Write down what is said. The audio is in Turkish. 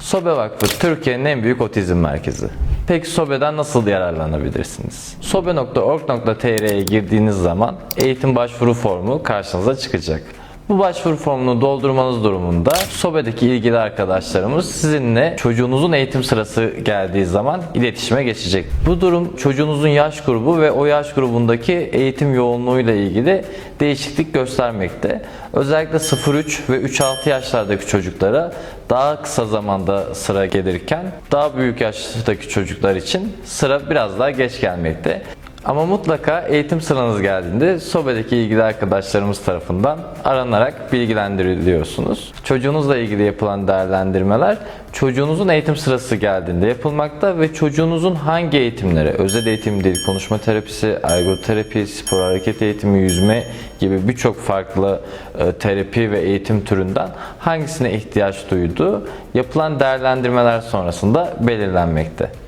Sobe Vakfı Türkiye'nin en büyük otizm merkezi. Peki Sobe'den nasıl yararlanabilirsiniz? sobe.org.tr'ye girdiğiniz zaman eğitim başvuru formu karşınıza çıkacak. Bu başvuru formunu doldurmanız durumunda SOBE'deki ilgili arkadaşlarımız sizinle çocuğunuzun eğitim sırası geldiği zaman iletişime geçecek. Bu durum çocuğunuzun yaş grubu ve o yaş grubundaki eğitim yoğunluğuyla ilgili değişiklik göstermekte. Özellikle 0-3 ve 3-6 yaşlardaki çocuklara daha kısa zamanda sıra gelirken daha büyük yaştaki çocuklar için sıra biraz daha geç gelmekte. Ama mutlaka eğitim sıranız geldiğinde SOBE'deki ilgili arkadaşlarımız tarafından aranarak bilgilendiriliyorsunuz. Çocuğunuzla ilgili yapılan değerlendirmeler çocuğunuzun eğitim sırası geldiğinde yapılmakta ve çocuğunuzun hangi eğitimlere, özel eğitim, dil konuşma terapisi, ergoterapi, spor hareket eğitimi, yüzme gibi birçok farklı e, terapi ve eğitim türünden hangisine ihtiyaç duyduğu yapılan değerlendirmeler sonrasında belirlenmekte.